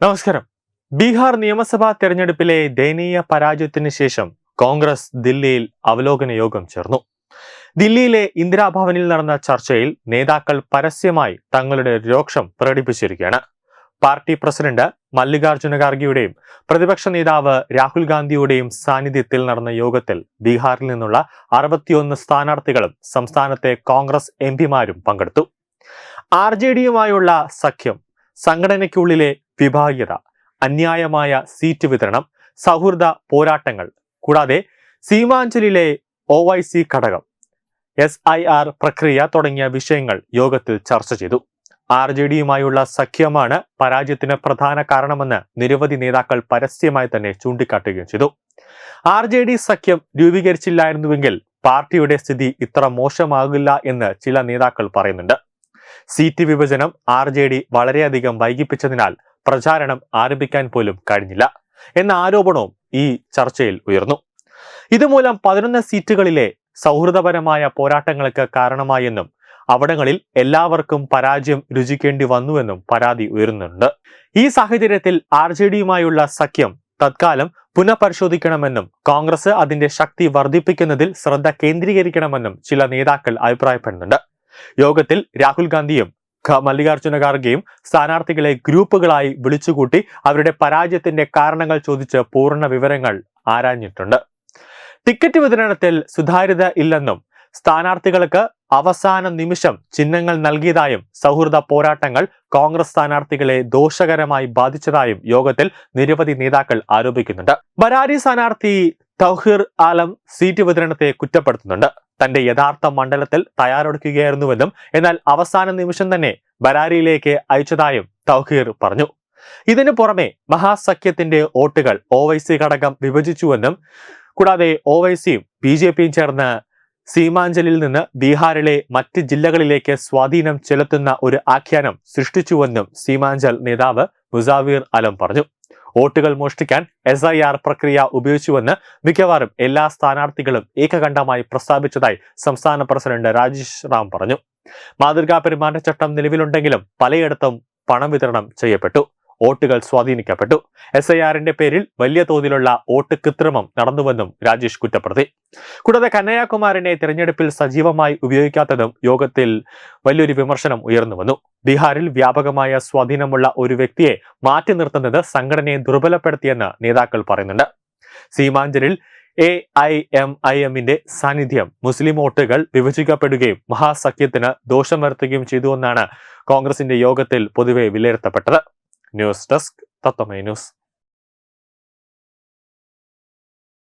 നമസ്കാരം. ബീഹാർ നിയമസഭാ തെരഞ്ഞെടുപ്പിലെ ദയനീയ പരാജയത്തിന് ശേഷം കോൺഗ്രസ് ദില്ലിയിൽ അവലോകന യോഗം ചേർന്നു. ദില്ലിയിലെ ഇന്ദിരാഭവനിൽ നടന്ന ചർച്ചയിൽ നേതാക്കൾ പരസ്യമായി തങ്ങളുടെ രോക്ഷം പ്രകടിപ്പിച്ചിരിക്കുകയാണ്. പാർട്ടി പ്രസിഡന്റ് മല്ലികാർജുന ഖാർഗെയുടെയും പ്രതിപക്ഷ നേതാവ് രാഹുൽ ഗാന്ധിയുടെയും സാന്നിധ്യത്തിൽ നടന്ന യോഗത്തിൽ ബീഹാറിൽ നിന്നുള്ള അറുപത്തിയൊന്ന് സ്ഥാനാർത്ഥികളും സംസ്ഥാനത്തെ കോൺഗ്രസ് എം പങ്കെടുത്തു. ആർ സഖ്യം സംഘടനയ്ക്കുള്ളിലെ വിഭാഗീയത അന്യായമായ സീറ്റ് വിതരണം സൗഹൃദ പോരാട്ടങ്ങൾ. കൂടാതെ സീമാഞ്ചലിലെ ഒ വൈ സി ഘടകം എസ് ഐ ആർ പ്രക്രിയ തുടങ്ങിയ വിഷയങ്ങൾ യോഗത്തിൽ ചർച്ച ചെയ്തു. ആർ ജെ ഡിയുമായുള്ള സഖ്യമാണ് പരാജയത്തിന് പ്രധാന കാരണമെന്ന് നിരവധി നേതാക്കൾ പരസ്യമായി തന്നെ ചൂണ്ടിക്കാട്ടുകയും ചെയ്തു. ആർ ജെ ഡി സഖ്യം രൂപീകരിച്ചില്ലായിരുന്നുവെങ്കിൽ പാർട്ടിയുടെ സ്ഥിതി ഇത്ര മോശമാകില്ല എന്ന് ചില നേതാക്കൾ പറയുന്നുണ്ട്. സീറ്റ് വിഭജനം ആർ ജെ ഡി വളരെയധികം വൈകിപ്പിച്ചതിനാൽ പ്രചാരണം ആരംഭിക്കാൻ പോലും കഴിഞ്ഞില്ല എന്ന ആരോപണവും ഈ ചർച്ചയിൽ ഉയർന്നു. ഇതുമൂലം പതിനൊന്ന് സീറ്റുകളിലെ സൗഹൃദപരമായ പോരാട്ടങ്ങൾക്ക് കാരണമായെന്നും അവിടങ്ങളിൽ എല്ലാവർക്കും പരാജയം രുചിക്കേണ്ടി വന്നുവെന്നും പരാതി ഉയരുന്നുണ്ട്. ഈ സാഹചര്യത്തിൽ ആർ ജെ ഡിയുമായുള്ള സഖ്യം തത്കാലം പുനഃപരിശോധിക്കണമെന്നും കോൺഗ്രസ് അതിന്റെ ശക്തി വർദ്ധിപ്പിക്കുന്നതിൽ ശ്രദ്ധ കേന്ദ്രീകരിക്കണമെന്നും ചില നേതാക്കൾ അഭിപ്രായപ്പെടുന്നുണ്ട്. യോഗത്തിൽ രാഹുൽ ഗാന്ധിയും മല്ലികാർജുന ഖാർഗെയും സ്ഥാനാർത്ഥികളെ ഗ്രൂപ്പുകളായി വിളിച്ചുകൂട്ടി അവരുടെ പരാജയത്തിന്റെ കാരണങ്ങൾ ചോദിച്ച് പൂർണ വിവരങ്ങൾ ആരാഞ്ഞിട്ടുണ്ട്. ടിക്കറ്റ് വിതരണത്തിൽ സുതാര്യത ഇല്ലെന്നും സ്ഥാനാർത്ഥികൾക്ക് അവസാന നിമിഷം ചിഹ്നങ്ങൾ നൽകിയതായും സൗഹൃദ പോരാട്ടങ്ങൾ കോൺഗ്രസ് സ്ഥാനാർത്ഥികളെ ദോഷകരമായി ബാധിച്ചതായും യോഗത്തിൽ നിരവധി നേതാക്കൾ ആരോപിക്കുന്നുണ്ട്. ബരാരി സ്ഥാനാർത്ഥി തൗഹീർ ആലം സീറ്റ് വിതരണത്തെ കുറ്റപ്പെടുത്തുന്നുണ്ട്. തന്റെ യഥാർത്ഥ മണ്ഡലത്തിൽ തയ്യാറെടുക്കുകയായിരുന്നുവെന്നും എന്നാൽ അവസാന നിമിഷം തന്നെ ബരാരിയിലേക്ക് അയച്ചതായും തൗഹീർ പറഞ്ഞു. ഇതിനു പുറമെ മഹാസഖ്യത്തിന്റെ വോട്ടുകൾ ഒ വൈ സി ഘടകം വിഭജിച്ചുവെന്നും കൂടാതെ ഒ വൈ സിയും ബി ജെ പിയും ചേർന്ന് സീമാഞ്ചലിൽ നിന്ന് ബീഹാറിലെ മറ്റ് ജില്ലകളിലേക്ക് സ്വാധീനം ചെലുത്തുന്ന ഒരു ആഖ്യാനം സൃഷ്ടിച്ചുവെന്നും സീമാഞ്ചൽ നേതാവ് മുസാവീർ അലം പറഞ്ഞു. വോട്ടുകൾ മോഷ്ടിക്കാൻ എസ് ഐ ആർ പ്രക്രിയ ഉപയോഗിച്ചുവെന്ന് മിക്കവാറും എല്ലാ സ്ഥാനാർത്ഥികളും ഏകകണ്ഠമായി പ്രസ്താവിച്ചതായി സംസ്ഥാന പ്രസിഡന്റ് രാജേഷ് റാം പറഞ്ഞു. മാതൃകാ പെരുമാറ്റച്ചട്ടം നിലവിലുണ്ടെങ്കിലും പലയിടത്തും പണം വിതരണം ചെയ്യപ്പെട്ടു. വോട്ടുകൾ സ്വാധീനിക്കപ്പെട്ടു. എസ് ഐ ആറിന്റെ പേരിൽ വലിയ തോതിലുള്ള വോട്ട് കൃത്രിമം നടന്നുവെന്നും രാജേഷ് കുറ്റപ്പെടുത്തി. കൂടാതെ കന്നയ്യകുമാറിനെ തിരഞ്ഞെടുപ്പിൽ സജീവമായി ഉപയോഗിക്കാത്തതും യോഗത്തിൽ വലിയൊരു വിമർശനം ഉയർന്നു വന്നു ബീഹാറിൽ വ്യാപകമായ സ്വാധീനമുള്ള ഒരു വ്യക്തിയെ മാറ്റി നിർത്തുന്നത് സംഘടനയെ ദുർബലപ്പെടുത്തിയെന്ന് നേതാക്കൾ പറയുന്നുണ്ട്. സീമാഞ്ചലിൽ എ ഐ എം ഐ എമ്മിന്റെ സാന്നിധ്യം മുസ്ലിം വോട്ടുകൾ വിഭജിക്കപ്പെടുകയും മഹാസഖ്യത്തിന് ദോഷം വരുത്തുകയും ചെയ്തുവെന്നാണ് കോൺഗ്രസിന്റെ യോഗത്തിൽ പൊതുവെ വിലയിരുത്തപ്പെട്ടത്. ന്യൂസ് ഡെസ്ക് തത്വമേ ന്യൂസ്.